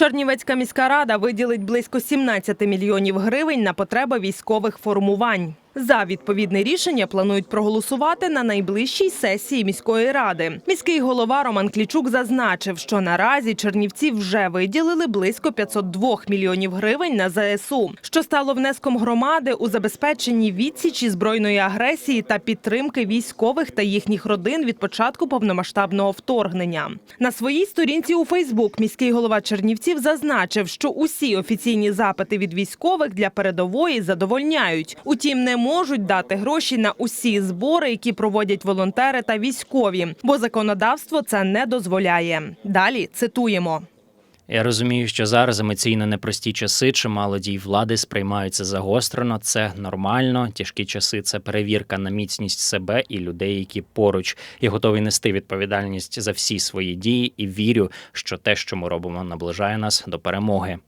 Чернівецька міська рада виділить близько 17 мільйонів гривень на потреби військових формувань. За відповідне рішення планують проголосувати на найближчій сесії міської ради. Міський голова Роман Клічук зазначив, що наразі Чернівці вже виділили близько 502 мільйонів гривень на ЗСУ, що стало внеском громади у забезпеченні відсічі збройної агресії та підтримки військових та їхніх родин від початку повномасштабного вторгнення. На своїй сторінці у Фейсбук міський голова Чернівців зазначив, що усі офіційні запити від військових для передової задовольняють. Утім, не можуть дати гроші на усі збори, які проводять волонтери та військові, бо законодавство це не дозволяє. Далі цитуємо. Я розумію, що зараз емоційно непрості часи, чимало дій влади сприймаються загострено. Це нормально. Тяжкі часи це перевірка на міцність себе і людей, які поруч. Я готовий нести відповідальність за всі свої дії і вірю, що те, що ми робимо, наближає нас до перемоги.